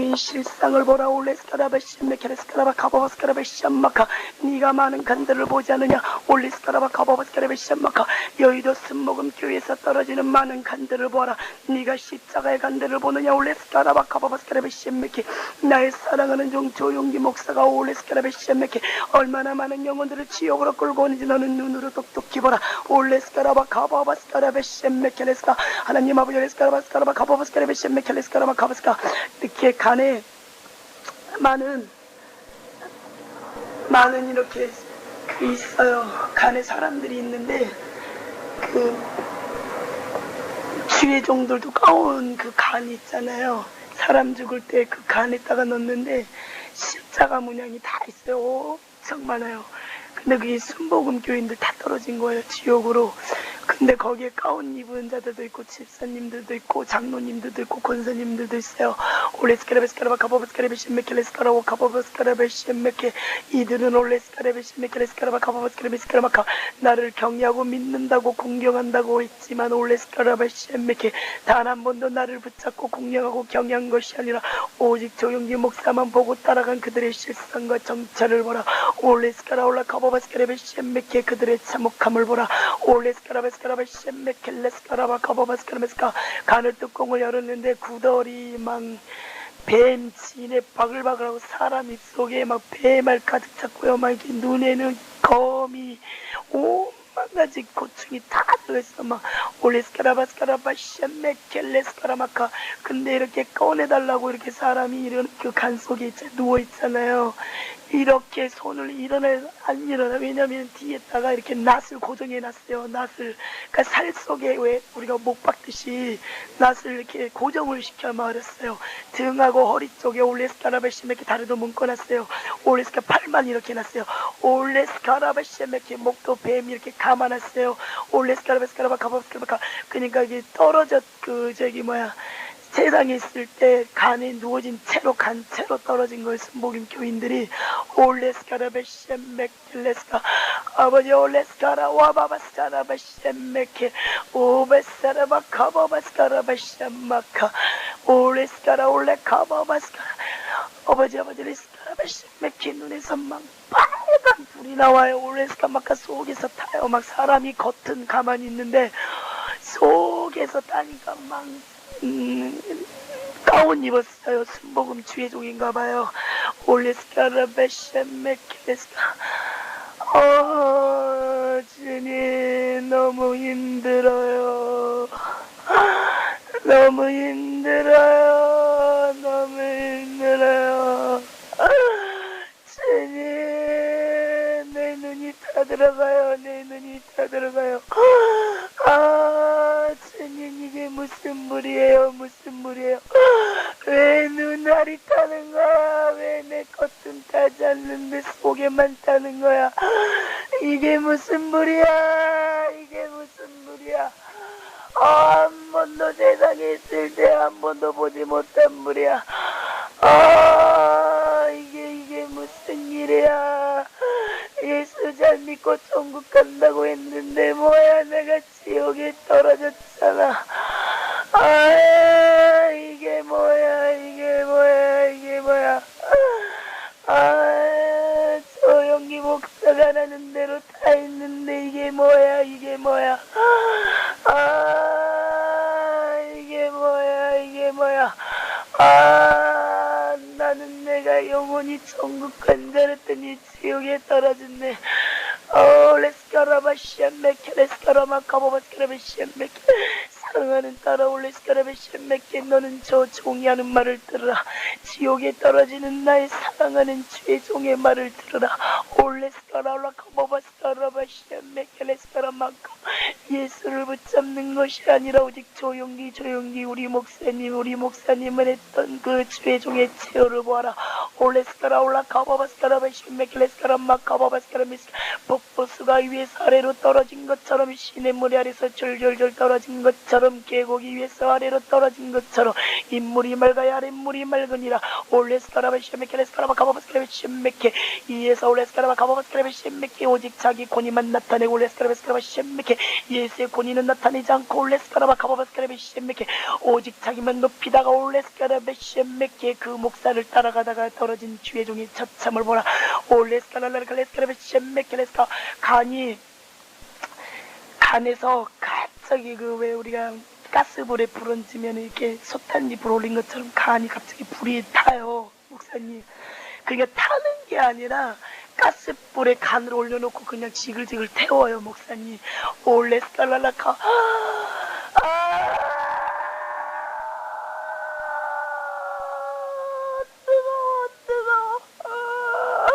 너의 실상을 보라. 올레스카라바시메 케레스카라바 카바바스카라바시암마카. 네가 많은 간들을 보지 않느냐? 올레스카라바 카바바스카라바시암마카. 여의도 순목음 교회에서 떨어지는 많은 간들을 보아라. 네가 십자가의 간들을 보느냐? 올레스카라바 카바바스카라바시암메케 나의 사랑하는 종 조용기 목사가 올레스카라바시암메케 얼마나 많은 영혼들을 지옥으로 끌고 오는지 너는 눈으로 똑똑히 보라. 올레스카라바 카바바스카라바시암메케레스카 하나님 아버지 올레스카라바스카라바 카바바스카라바시암메케레스카라바 카바스카 이렇게 간에 많은 많은 이렇게 그 있어요. 간에 사람들이 있는데 그 주의종들도 까온 그 간 있잖아요. 사람 죽을 때 그 간에다가 넣는데 십자가 문양이 다 있어요. 엄청 많아요. 근데 그게 순복음 교인들 다 떨어진 거예요. 지옥으로. 근데 거기에 가운 입은 자들도 있고 집사님들도 있고 장로님들도 있고 권사님들도 있어요. 올레스카레베스카라바 카바바스카레베시메켈레스카라고 카바바스카레베시메케 이들은 올레스카레베시메켈레스카라바 카바바스카레베스카라마카 나를 경외하고 믿는다고 공경한다고 했지만 올레스카라베시메케 단 한 번도 나를 붙잡고 공경하고 경외한 것이 아니라 오직 조용기 목사만 보고 따라간 그들의 실상과 정체를 보라 올레스카라올라 카바바스카레베시메케 그들의 참혹함을 보라 올레스카라베스 스카 라바시메켈레스카라바 카바바스카라메스카 간을 뚜껑을 열었는데 구더리 막 뱀 진에 바글바글하고 사람 입속에 막 뱀알 가득 찼고요. 막 이렇게 눈에는 거미 온만 가지 고충이 다 들어있어. 막 올레스카라바스카라바 셴메켈레스카라마카. 근데 이렇게 꺼내달라고 이렇게 사람이 이런 그 간 속에 있 누워있잖아요 이렇게 손을 일어나 안 일어나. 왜냐면 뒤에다가 이렇게 낫을 고정해 놨어요. 낫을. 그러니까 살 속에 왜 우리가 목 박듯이 낫을 이렇게 고정을 시켜 말았어요. 등하고 허리 쪽에 올레스카라바시메 이렇게 다리도 묶어놨어요. 올레스카 팔만 이렇게 놨어요. 올레스카라바시메 이렇게 목도 뱀 이렇게 감아놨어요. 올레스카라바스카라바 가바스카라바 그러니까 이게 떨어졌 그 저기 뭐야 세상에 있을 때 간에 누워진 채로 간 채로 떨어진 거예요 순복임 교인들이 올레스카라베셴메켈레스카 아버지 올레스카라 와바바스카라베셴메케 오베스카라 바 카바바스카라베셴마카 올레스카라 올레카바바스카라 아버지 아버지 레스카라베셴메케 눈에서 막 빨간 불이 나와요. 올레스카 마카 속에서 타요. 막 사람이 겉은 가만히 있는데 속에서 타니까 막 음, 가운 입었어요. 순복음 주의종인가 봐요. 올레스카라베셴메켈레스카 어, 주님 너무 힘들어요. 너무 힘들어요. 너무 힘들어요. 주님 내 눈이 다 들어가요. 내 눈이 다 들어가요. 아 주님 이게 무슨 물이에요 무슨 물이에요 왜 눈알이 타는 거야 왜 내 겉은 타지 않는데 속에만 타는 거야 이게 무슨 물이야 이게 무슨 물이야 아, 한 번도 세상에 있을 때 한 번도 보지 못한 물이야. 아 이게 이게 무슨 일이야. 예수 잘 믿고 천국 간다고 했는데 뭐야? 내가 지옥에 떨어졌잖아. 아 이게 뭐야? 이게 뭐야? 이게 뭐야? 아 조용히 목사가 하는 대로 다 있는데 이게 뭐야? 이게 뭐야? 아 이게 뭐야 뭐야? 아 나는 내가 영원히 천국 간줄 알았더니 지옥에 떨어졌네. 어 레스카라바시안메케 레스카라마 카보바스카라바시안메케 사랑하는 딸아 올레 스카라바시안메케 너는 저 종이 하는 말을 들으라. 지옥에 떨어지는 나의 사랑하는 주의 종의 말을 들으라. 올레 스카라라 카보바스카라바시안메케 레스카라마카 예수를 붙잡는 것이 아니라 오직 조용히 조용히 우리 목사님 우리 목사님을 했던 그 주의 종의 체어를 보아라 올레스카라 올라 카바바스카라바시메켈레스카라 마카바바스카라 미스. 폭포수가 위에서 아래로 떨어진 것처럼 시냇 물 아래서 졸졸졸 떨어진 것처럼 계곡이 위에서 아래로 떨어진 것처럼 인물이 맑아야 아랫물이 맑으니라. 올레스카라바시메켈레스카라 레스카라바 가바바스크레베 쉔메케. 예서 레스카라바 가바바스크레베 쉔메케. 오직 자기 권위만 나타내고 레스카라바 스카라바 쉔메케. 예수의 권위는 나타내지 않고 레스카라바 가바바스크레베 쉔메케. 오직 자기만 높이다가 올레스카라베 쉔메케. 그 목사를 따라가다가 떨어 진 주의 종이 처참을 보라. 올레스카라라카 레스카라베 쉔메케 레스카. 간이 간에서 갑자기 그 왜 우리가 가스불에 불 얹으면 이렇게 불 올린 것처럼 간이 갑자기 불이 타요 목사님. 그게 타는 게 아니라 가스불에 간을 올려놓고 그냥 지글지글 태워요 목사님. 올레스칼랄라카 아 뜨거워 뜨거워 아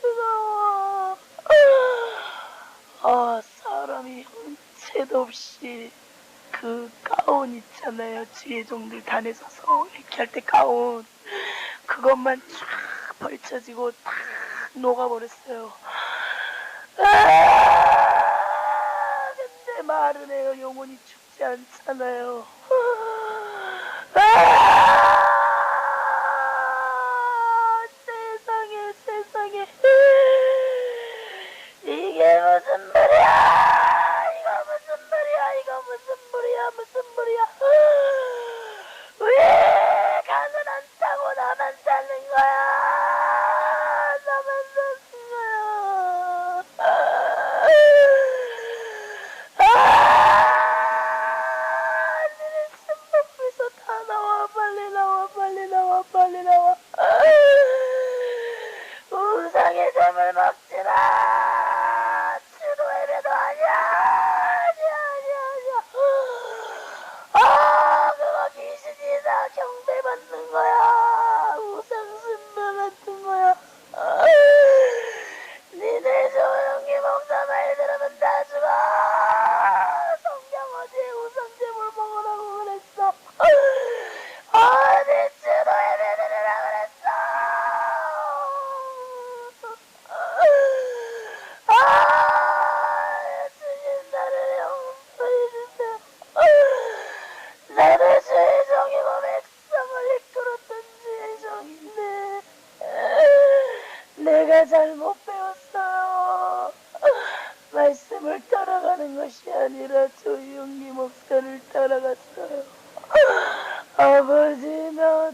뜨거워 아 사람이 형체도 없이 그 가운 있잖아요 주의 종들 단에 서서 이렇게 할 때 가운 그것만 쫙 벌쳐지고 다 녹아버렸어요. 아, 근데 말은 해요. 영혼이 죽지 않잖아요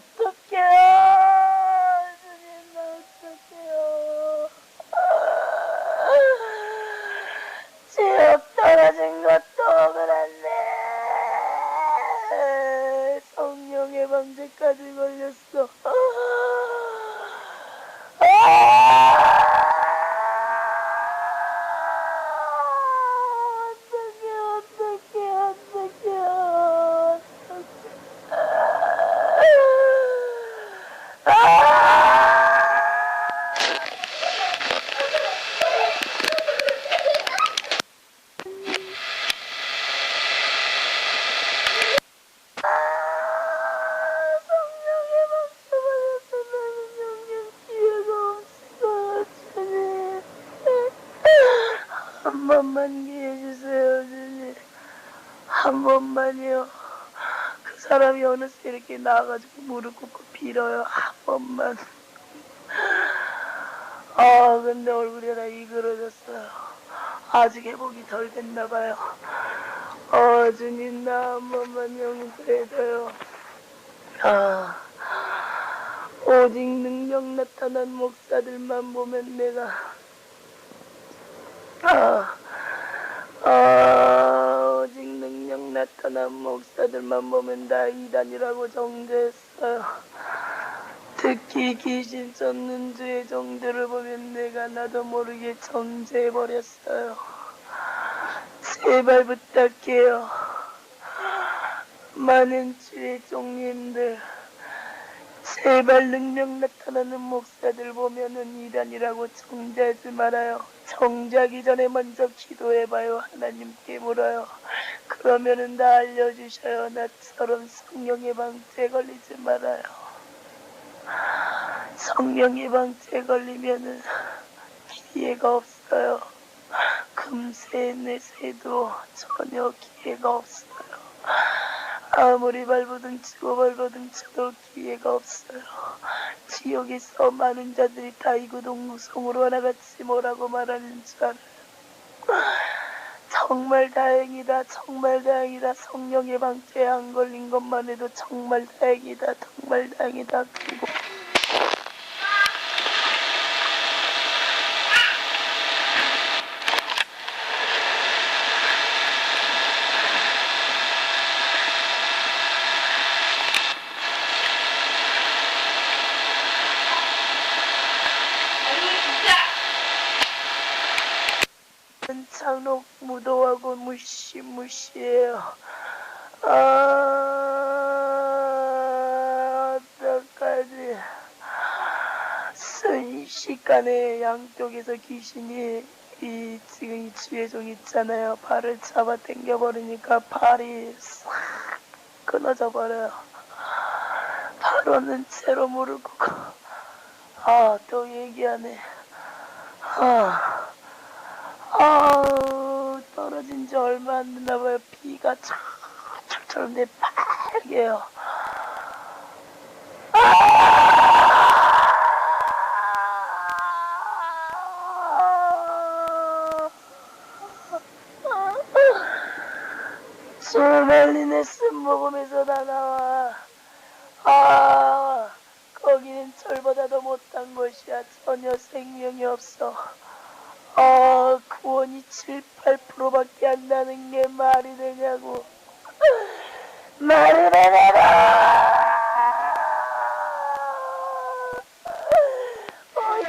어떡해요 주님 나 어떡해요 지옥 떨어진 것도 그렇네 성령의 방제까지 걸렸어 어떡해 어떡해 어떡해 성령의 방주가 나는 영영 기회가 없어 주님 한 번만 기회 주세요 주님 한 번만요 그 사람 이렇게 나와가지고 무릎 꿇고 빌어요. 한 번만. 아 근데 얼굴이 다 이그러졌어요. 아직 회복이 덜 됐나 봐요. 어 주님 나 한 번만 용서해줘요. 아 오직 능력 나타난 목사들만 보면 내가 아, 아, 나타난 목사들만 보면 다 이단이라고 정죄했어요. 특히 귀신 쫓는 주의 종들을 보면 내가 나도 모르게 정죄해버렸어요. 제발 부탁해요. 많은 주의 종님들, 제발 능력 나타나는 목사들 보면은 이단이라고 정죄하지 말아요. 정죄하기 전에 먼저 기도해봐요. 하나님께 물어요. 그러면은 다 알려주셔요. 나처럼 성령의 방주에 걸리지 말아요. 성령의 방주에 걸리면은 기회가 없어요. 금세 내세도 전혀 기회가 없어요. 아무리 발버둥치고 발버둥쳐도 기회가 없어요. 지옥에서 많은 자들이 다 이구동성으로 하나같이 뭐라고 말하는 줄 알아요. 정말 다행이다, 정말 다행이다. 성령의 방패에 안 걸린 것만 해도 정말 다행이다, 정말 다행이다. 그리고 창록 무도하고 무시무시해요. 아, 어떡하지. 순식간에 양쪽에서 귀신이 이 지금 이 지혜종 있잖아요. 발을 잡아 당겨버리니까 발이 싹 끊어져 버려요. 바로는 채로 꿇고 아, 또 얘기하네. 아. 아우 떨어진 지 얼마 안 됐나 봐요. 비가 철철철 내 빨개요. 술 말리네 쓴 먹으면서 다 나와. 아, 거기는 철보다도 못한 곳이야. 전혀 생명이 없어. 아, 구원이 7, 8%밖에 안 나는 게 말이 되냐고. 말이 되냐고! 어이.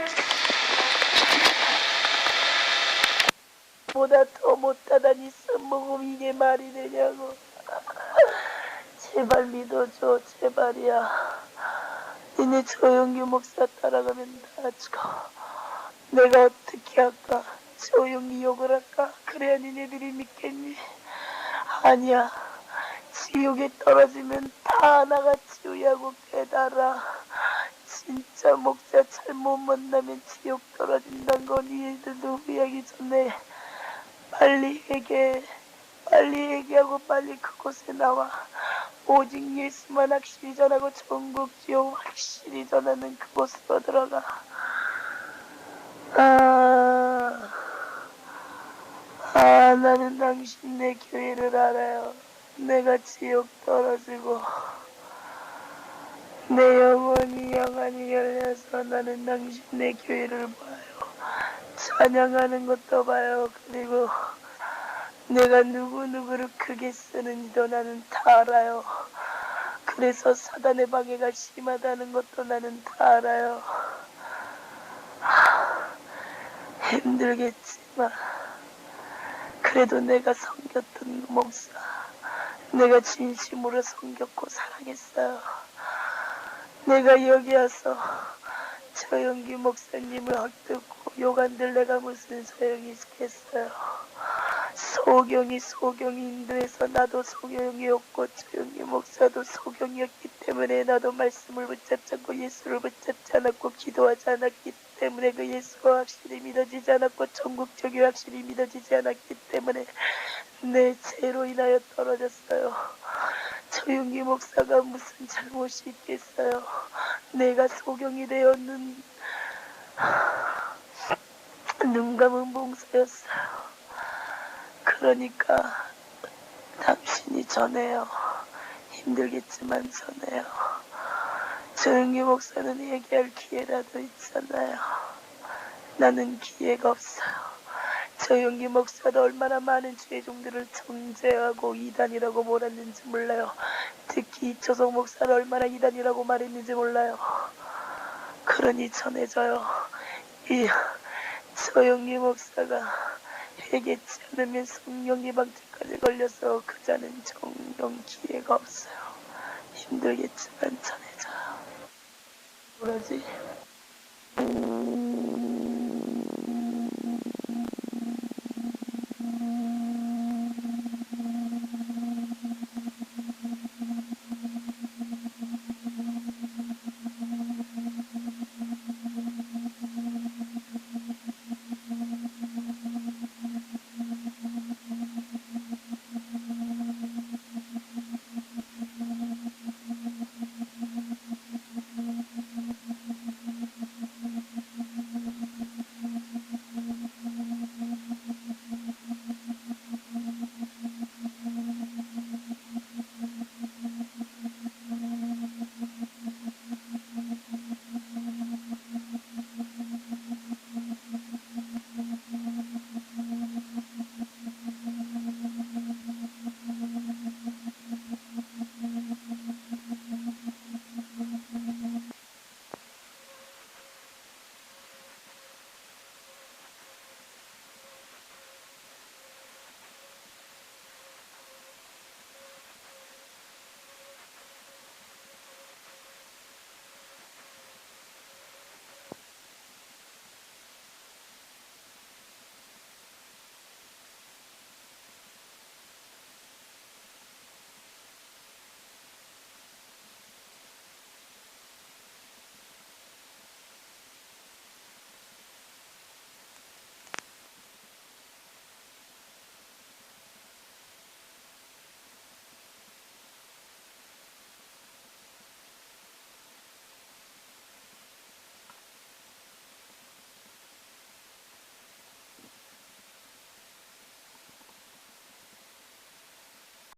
보다 더 못하다니 쓴모금 이게 말이 되냐고. 제발 믿어줘, 제발이야. 니네 조영규 목사 따라가면 다 죽어. 내가 어떻게 할까? 조용히 욕을 할까? 그래야 니네들이 믿겠니? 아니야. 지옥에 떨어지면 다 하나같이 우야고 깨달아. 진짜 목자 잘못 만나면 지옥 떨어진다는 거 니네들도 후회하기 전에 빨리 얘기해. 빨리 얘기하고 빨리 그곳에 나와. 오직 예수만 확실히 전하고 전국 지옥 확실히 전하는 그곳으로 들어가. 아, 아, 나는 당신 내 교회를 알아요. 내가 지옥 떨어지고, 내 영혼이 영원히 열려서 나는 당신 내 교회를 봐요. 찬양하는 것도 봐요. 그리고 내가 누구누구를 크게 쓰는지도 나는 다 알아요. 그래서 사단의 방해가 심하다는 것도 나는 다 알아요. 힘들겠지만 그래도 내가 섬겼던 목사 내가 진심으로 섬겼고 사랑했어요. 내가 여기 와서 저영기 목사님을 헛듣고 욕한들 내가 무슨 소용이 있겠어요. 소경이 소경이 인도해서 나도 소경이었고 조영기 목사도 소경이었기 때문에 나도 말씀을 붙잡지 않고 예수를 붙잡지 않았고 기도하지 않았기 때문에 그 예수가 확실히 믿어지지 않았고 전국적이 확실히 믿어지지 않았기 때문에 내 죄로 인하여 떨어졌어요. 조용기 목사가 무슨 잘못이 있겠어요. 내가 소경이 되었는 눈 감은 봉사였어요. 그러니까 당신이 전해요. 힘들겠지만 전해요. 조용기 목사는 얘기할 기회라도 있잖아요. 나는 기회가 없어요. 조용기 목사도 얼마나 많은 죄종들을 정죄하고 이단이라고 몰았는지 몰라요. 특히 이초성 목사는 얼마나 이단이라고 말했는지 몰라요. 그러니 전해져요. 이 조용기 목사가 회개치 않으면 성령의 방치까지 걸려서 그자는 정령 기회가 없어요. 힘들겠지만 전해져요. 뭐라지? 음...